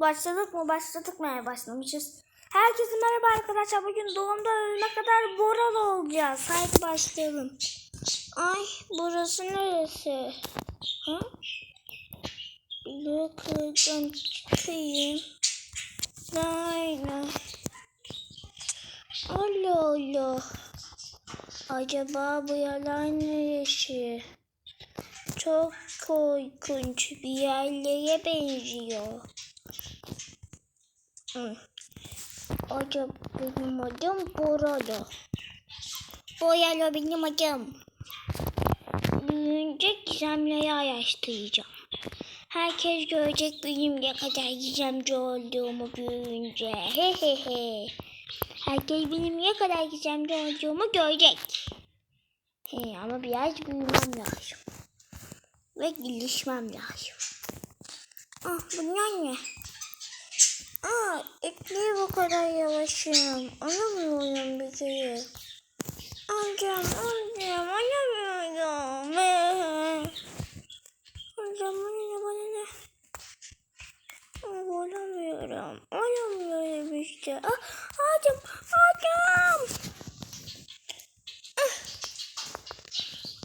Başladık mı? Başladık mı? Başlamışız. Herkese merhaba arkadaşlar. Bugün doğumda ölene kadar Boralı olacağız. Haydi başlayalım. Ay burası neresi? Ha? Yukarıdan çıkayım. Lay. Allah Allah. Acaba bu yalan neresi? Çok korkunç bir yerlere benziyor. Acaba benim adım Boralo. Boralo benim adım. Büyüyünce gizemleri araştıracağım. Herkes görecek benim ne kadar gizemci olduğumu büyüyünce. He he he. Herkes benim ne kadar gizemci olduğumu görecek. He, ama biraz büyümem lazım. Ve gelişmem lazım. Ah bunlar ne? Aa, ekmeği bu kadar yavaşım. Anlamıyorum bir kere. Amcam, amcam, anlamıyorum. Amcam, bana bana ne? Olamıyorum. Olamıyorum işte. Ah, ağacım, ağacım. Ah.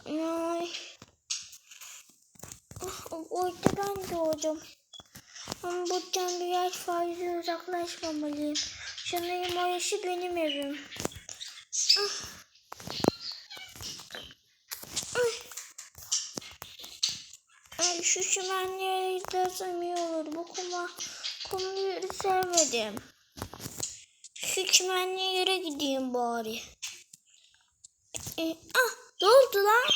Ay. Ah, orada ben doğdum. Ama buradan biraz fazla uzaklaşmamalıyım. Sanırım orası benim evim. Ah. Ay, şu çimenleri izlesem iyi olur. Bu kuma, kumları sevmedim. Şu çimenlere gideyim bari. E, ah ne oldu lan?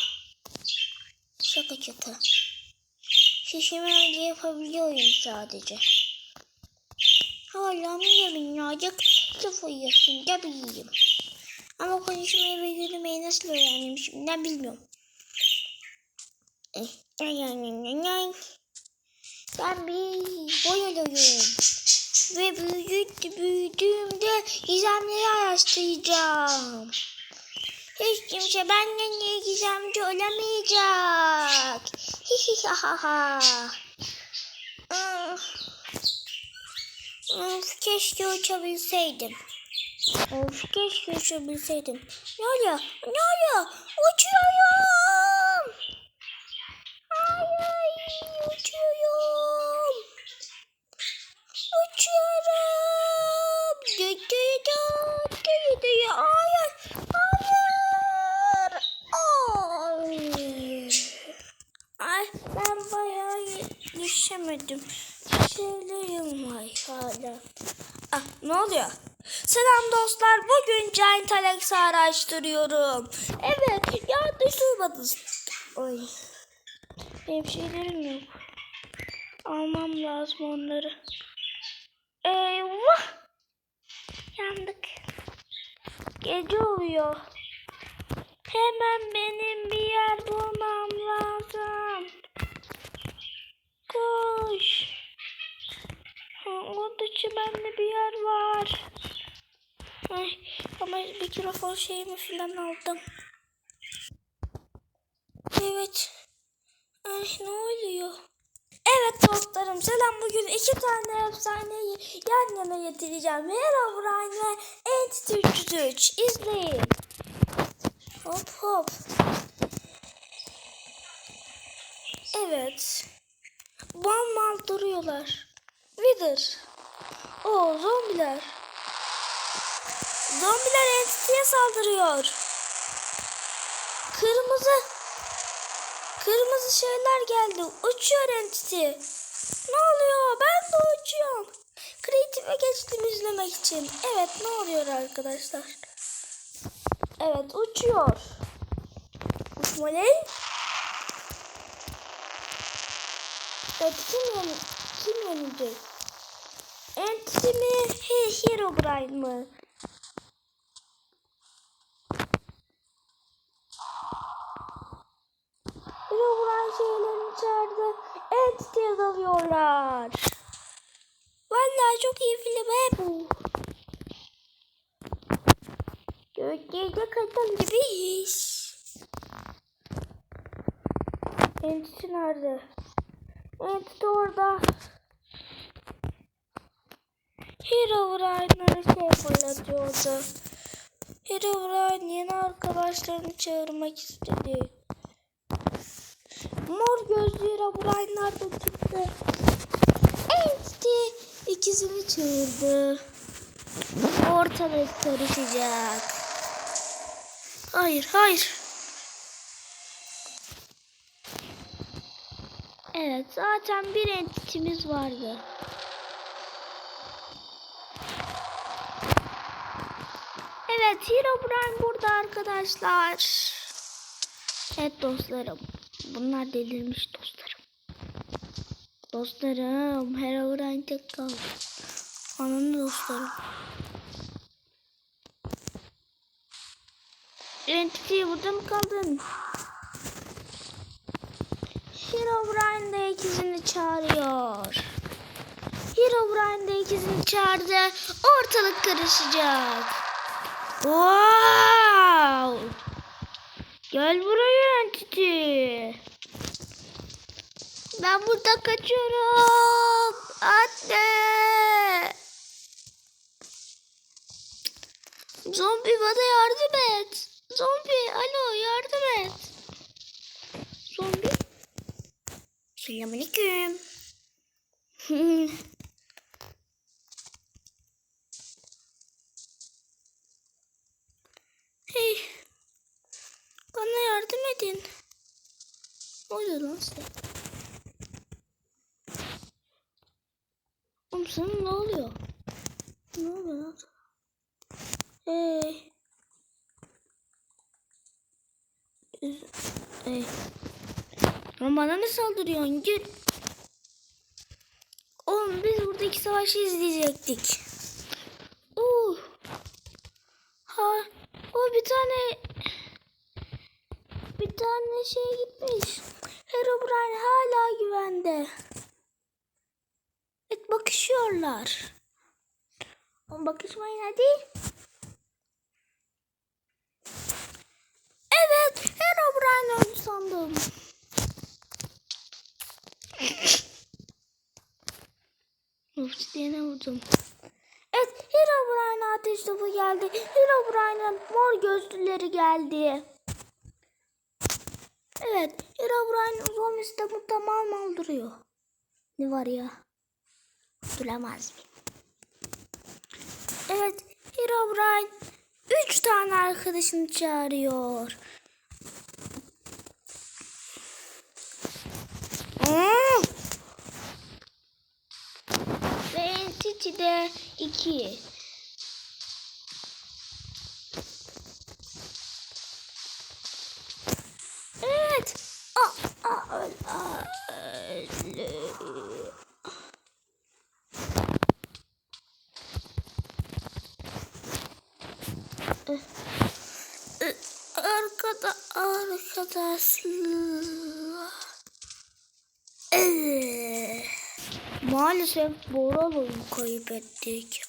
Şaka şaka. Şişime yapabiliyorum sadece. Hala mı minnacık sıfır yaşında biriyim. Ama konuşmayı ve yürümeyi nasıl öğrendim şimdiden bilmiyorum. Eh. Ben bir boy alıyorum. Ve büyüdü, büyüdüğümde gizemleri araştıracağım. Hiç kimse benden iyi gizemci olamayacak. Hihihaha. Of. Of, keşke uçabilseydim. Of keşke uçabilseydim. Ne oluyor? Ne oluyor? Uçuyorum. Hayır uçuyorum. Uçuyorum. Dü dü dü dü dü. Hayır. Hayır. Ay. Ay ben bayağı düşemedim. Şeylerim var hala. Ah ne oluyor? Selam dostlar. Bugün Giant Alex'i araştırıyorum. Evet yanlış duymadınız. Oy. Benim şeylerim yok. Almam lazım onları. Eyvah. Yandık. Gece oluyor. Hemen benim bir yer bulmam lazım. Koş. Ha, orada çimende bir yer var. Ay, ama mikrofon şeyimi falan aldım. Evet. Ay ne oluyor? Evet dostlarım selam bugün iki tane efsaneyi yan yana getireceğim. Herobrine ve Entity 303 izleyin. Hop hop. Evet. Bam mal duruyorlar. Wither. O zombiler. Zombiler Entity'ye saldırıyor. Kırmızı. Kırmızı şeyler geldi. Uçuyor Entity. Ne oluyor? Ben de uçuyorum. Creative'e geçtim izlemek için. Evet ne oluyor arkadaşlar? Evet uçuyor. Uçma ne? Evet kim, yen kim yenecek? Entity mi? He, Herobrine mı? Herobrine şeylerin içeride Entity'ye dalıyorlar. Vallahi çok iyi film he bu. Gökyüzüne kadın gibiyiz. Entity nerede? Entity orada. Herobrine'ları şey fırlatıyordu. Herobrine yeni arkadaşlarını çağırmak istedi. Mor gözlü Herobrine'lar da çıktı. Entity ikisini çağırdı. Ortalık karışacak. Hayır, hayır. Evet, zaten bir entitimiz vardı. Evet, Herobrine burada arkadaşlar. Evet dostlarım. Bunlar delirmiş dostlarım. Dostlarım, Herobrine tek kaldı. Ananı dostlarım. Entity burada mı kaldın? Herobrine ikizini çağırıyor. Herobrine de ikizini çağırdı. Ortalık karışacak. Wow! Gel buraya Entity. Ben burada kaçıyorum. Anne. Zombi bana yardım et. Zombi alo yardım et. Zombi. Selamünaleyküm. hey. Bana yardım edin. Ne oluyor lan size? Oğlum sana ne oluyor? Ne oluyor lan. Hey. Lan bana ne saldırıyorsun? Git. Oğlum biz buradaki savaşı izleyecektik. Uh. Ha. O bir tane bir tane şey gitmiş. Herobrine hala güvende. Evet bakışıyorlar. Oğlum bakışmayın hadi. Evet Herobrine öldü sandım. Obsidian'e vurdum. Evet Herobrine ateş topu geldi. Herobrine'ın mor gözlüleri geldi. Evet Herobrine zombisi de bu tamam öldürüyor. Ne var ya? Duramaz mıyım? Evet Herobrine üç tane arkadaşını çağırıyor. Hmm. Ve İki. Evet. Aa, aa, aa. Arkada arkadaşlar. Ee, Maalesef Bora boyu kaybettik.